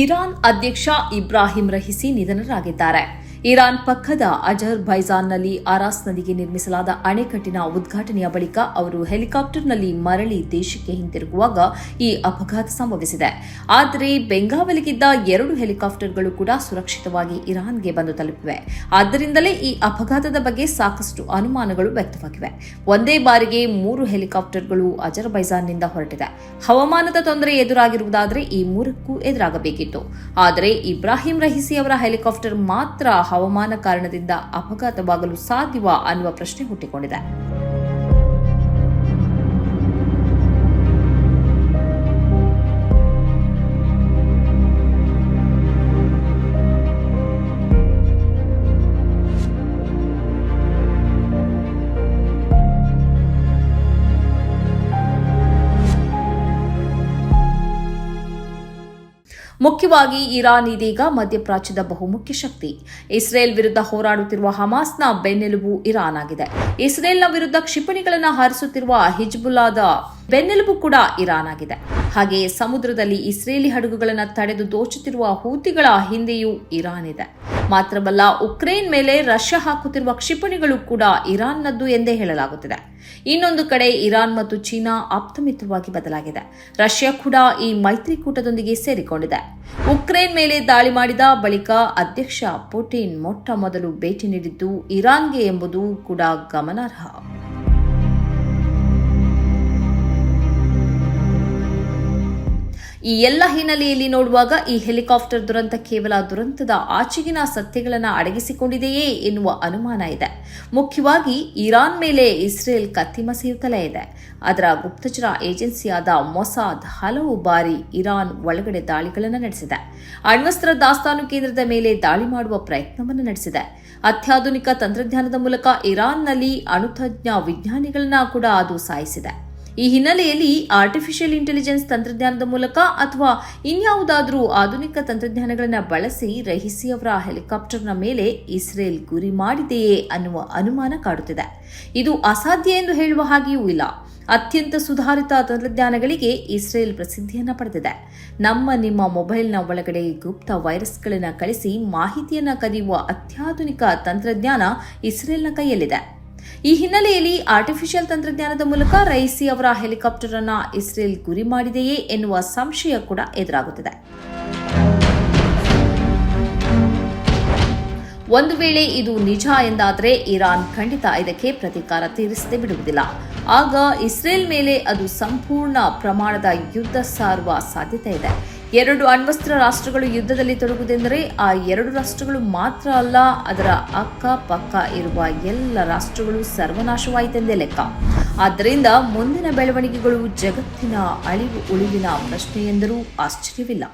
Iran ಅಧ್ಯಕ್ಷ ಇಬ್ರಾಹಿಂ ರಹಿಸಿ ನಿಧನರಾಗಿದ್ದಾರೆ. Iran ಪಕ್ಕದ ಅಜರ್ ಬೈಜಾನ್ನಲ್ಲಿ ಅರಾಸ್ ನದಿಗೆ ನಿರ್ಮಿಸಲಾದ ಅಣೆಕಟ್ಟಿನ ಉದ್ಘಾಟನೆಯ ಬಳಿಕ ಅವರು ಹೆಲಿಕಾಪ್ಟರ್ನಲ್ಲಿ ಮರಳಿ ದೇಶಕ್ಕೆ ಹಿಂತಿರುಗುವಾಗ ಈ ಅಪಘಾತ ಸಂಭವಿಸಿದೆ. ಆದರೆ ಬೆಂಗಾವಲಿಗಿದ್ದ ಎರಡು ಹೆಲಿಕಾಪ್ಟರ್ಗಳು ಕೂಡ ಸುರಕ್ಷಿತವಾಗಿ ಇರಾನ್ಗೆ ಬಂದು ತಲುಪಿವೆ. ಆದ್ದರಿಂದಲೇ ಈ ಅಪಘಾತದ ಬಗ್ಗೆ ಸಾಕಷ್ಟು ಅನುಮಾನಗಳು ವ್ಯಕ್ತವಾಗಿವೆ. ಒಂದೇ ಬಾರಿಗೆ ಮೂರು ಹೆಲಿಕಾಪ್ಟರ್ಗಳು ಅಜರ್ಬೈಜಾನ್ನಿಂದ ಹೊರಟಿದೆ. ಹವಾಮಾನದ ತೊಂದರೆ ಎದುರಾಗಿರುವುದಾದರೆ ಈ ಮೂರಕ್ಕೂ ಎದುರಾಗಬೇಕಿತ್ತು. ಆದರೆ ಇಬ್ರಾಹಿಂ ರಹಿಸಿ ಅವರ ಹೆಲಿಕಾಪ್ಟರ್ ಮಾತ್ರ ಹವಾಮಾನ ಕಾರಣದಿಂದ ಅಪಘಾತವಾಗಲು ಸಾಧ್ಯವಾ ಅನ್ನುವ ಪ್ರಶ್ನೆ ಹುಟ್ಟಿಕೊಂಡಿದೆ. ಮುಖ್ಯವಾಗಿ ಇರಾನ್ ಇದೀಗ ಮಧ್ಯಪ್ರಾಚ್ಯದ ಬಹುಮುಖ್ಯ ಶಕ್ತಿ. ಇಸ್ರೇಲ್ ವಿರುದ್ಧ ಹೋರಾಡುತ್ತಿರುವ ಹಮಾಸ್ನ ಬೆನ್ನೆಲುಬು ಇರಾನ್ ಆಗಿದೆ ಇಸ್ರೇಲ್ನ ವಿರುದ್ಧ ಕ್ಷಿಪಣಿಗಳನ್ನು ಹಾರಿಸುತ್ತಿರುವ ಹಿಜ್ಬುಲ್ಲಾದ ಬೆನ್ನೆಲುಬು ಕೂಡ ಇರಾನ್ ಆಗಿದೆ ಹಾಗೆಯೇ ಸಮುದ್ರದಲ್ಲಿ ಇಸ್ರೇಲಿ ಹಡಗುಗಳನ್ನು ತಡೆದು ದೋಚುತ್ತಿರುವ ಹೂತಿಗಳ ಹಿಂದೆಯೂ ಇರಾನ್ ಇದೆ. ಮಾತ್ರವಲ್ಲ, ಉಕ್ರೇನ್ ಮೇಲೆ ರಷ್ಯಾ ಹಾಕುತ್ತಿರುವ ಕ್ಷಿಪಣಿಗಳು ಕೂಡ ಇರಾನ್ನದ್ದು ಎಂದೇ ಹೇಳಲಾಗುತ್ತಿದೆ. ಇನ್ನೊಂದು ಕಡೆ ಇರಾನ್ ಮತ್ತು ಚೀನಾ ಆಪ್ತಮಿತ್ರವಾಗಿ ಬದಲಾಗಿದೆ. ರಷ್ಯಾ ಕೂಡ ಈ ಮೈತ್ರಿಕೂಟದೊಂದಿಗೆ ಸೇರಿಕೊಂಡಿದೆ. ಉಕ್ರೇನ್ ಮೇಲೆ ದಾಳಿ ಮಾಡಿದ ಬಳಿಕ ಅಧ್ಯಕ್ಷ ಪುಟಿನ್ ಮೊಟ್ಟ ಮೊದಲು ಭೇಟಿ ನೀಡಿದ್ದು ಇರಾನ್ಗೆ ಎಂಬುದು ಕೂಡ ಗಮನಾರ್ಹ. ಈ ಎಲ್ಲ ಹಿನ್ನೆಲೆಯಲ್ಲಿ ನೋಡುವಾಗ ಈ ಹೆಲಿಕಾಪ್ಟರ್ ದುರಂತ ಕೇವಲ ದುರಂತದ ಆಚೆಗಿನ ಸತ್ಯಗಳನ್ನು ಅಡಗಿಸಿಕೊಂಡಿದೆಯೇ ಎನ್ನುವ ಅನುಮಾನ ಇದೆ. ಮುಖ್ಯವಾಗಿ ಇರಾನ್ ಮೇಲೆ ಇಸ್ರೇಲ್ ಕತ್ತಿಮಸೆಯುತ್ತಲೇ ಇದೆ. ಅದರ ಗುಪ್ತಚರ ಏಜೆನ್ಸಿಯಾದ ಮೊಸಾದ್ ಹಲವು ಬಾರಿ ಇರಾನ್ ಒಳಗಡೆ ದಾಳಿಗಳನ್ನು ನಡೆಸಿದೆ. ಅಣ್ವಸ್ತ್ರ ದಾಸ್ತಾನು ಕೇಂದ್ರದ ಮೇಲೆ ದಾಳಿ ಮಾಡುವ ಪ್ರಯತ್ನವನ್ನು ನಡೆಸಿದೆ. ಅತ್ಯಾಧುನಿಕ ತಂತ್ರಜ್ಞಾನದ ಮೂಲಕ ಇರಾನ್ನಲ್ಲಿ ಅಣುತಜ್ಞ ವಿಜ್ಞಾನಿಗಳನ್ನ ಕೂಡ ಅದು ಸಾಯಿಸಿದೆ. ಈ ಹಿನ್ನೆಲೆಯಲ್ಲಿ ಆರ್ಟಿಫಿಷಿಯಲ್ ಇಂಟೆಲಿಜೆನ್ಸ್ ತಂತ್ರಜ್ಞಾನದ ಮೂಲಕ ಅಥವಾ ಇನ್ಯಾವುದಾದರೂ ಆಧುನಿಕ ತಂತ್ರಜ್ಞಾನಗಳನ್ನು ಬಳಸಿ ರಹಿಸಿ ಅವರ ಹೆಲಿಕಾಪ್ಟರ್ನ ಮೇಲೆ ಇಸ್ರೇಲ್ ಗುರಿ ಮಾಡಿದೆಯೇ ಅನ್ನುವ ಅನುಮಾನ ಕಾಡುತ್ತಿದೆ. ಇದು ಅಸಾಧ್ಯ ಎಂದು ಹೇಳುವ ಹಾಗೆಯೂ ಇಲ್ಲ. ಅತ್ಯಂತ ಸುಧಾರಿತ ತಂತ್ರಜ್ಞಾನಗಳಿಗೆ ಇಸ್ರೇಲ್ ಪ್ರಸಿದ್ಧಿಯನ್ನ ಪಡೆದಿದೆ. ನಮ್ಮ ನಿಮ್ಮ ಮೊಬೈಲ್ನ ಒಳಗಡೆ ಗುಪ್ತ ವೈರಸ್ಗಳನ್ನು ಕಳಿಸಿ ಮಾಹಿತಿಯನ್ನು ಕದಿಯುವ ಅತ್ಯಾಧುನಿಕ ತಂತ್ರಜ್ಞಾನ ಇಸ್ರೇಲ್ನ ಕೈಯಲ್ಲಿದೆ. ಈ ಹಿನ್ನೆಲೆಯಲ್ಲಿ ಆರ್ಟಿಫಿಷಿಯಲ್ ತಂತ್ರಜ್ಞಾನದ ಮೂಲಕ ರೈಸಿ ಅವರ ಹೆಲಿಕಾಪ್ಟರ್ ಅನ್ನ ಇಸ್ರೇಲ್ ಗುರಿ ಮಾಡಿದೆಯೇ ಎನ್ನುವ ಸಂಶಯ ಕೂಡ ಎದುರಾಗುತ್ತಿದೆ. ಒಂದು ವೇಳೆ ಇದು ನಿಜ ಎಂದಾದರೆ ಇರಾನ್ ಖಂಡಿತ ಇದಕ್ಕೆ ಪ್ರತೀಕಾರ ತೀರಿಸದೆ ಬಿಡುವುದಿಲ್ಲ. ಆಗ ಇಸ್ರೇಲ್ ಮೇಲೆ ಅದು ಸಂಪೂರ್ಣ ಪ್ರಮಾಣದ ಯುದ್ಧ ಸಾರುವ ಸಾಧ್ಯತೆ ಇದೆ. ಎರಡು ಅಣ್ವಸ್ತ್ರ ರಾಷ್ಟ್ರಗಳು ಯುದ್ಧದಲ್ಲಿ ತೊಡಗುವುದೆಂದರೆ ಆ ಎರಡು ರಾಷ್ಟ್ರಗಳು ಮಾತ್ರ ಅಲ್ಲ, ಅದರ ಅಕ್ಕಪಕ್ಕ ಇರುವ ಎಲ್ಲ ರಾಷ್ಟ್ರಗಳು ಸರ್ವನಾಶವಾಯಿತೆಂದೇ ಲೆಕ್ಕ. ಆದ್ದರಿಂದ ಮುಂದಿನ ಬೆಳವಣಿಗೆಗಳು ಜಗತ್ತಿನ ಅಳಿವು, ಉಳಿವಿನ ಪ್ರಶ್ನೆ ಎಂದರೂ ಆಶ್ಚರ್ಯವಿಲ್ಲ.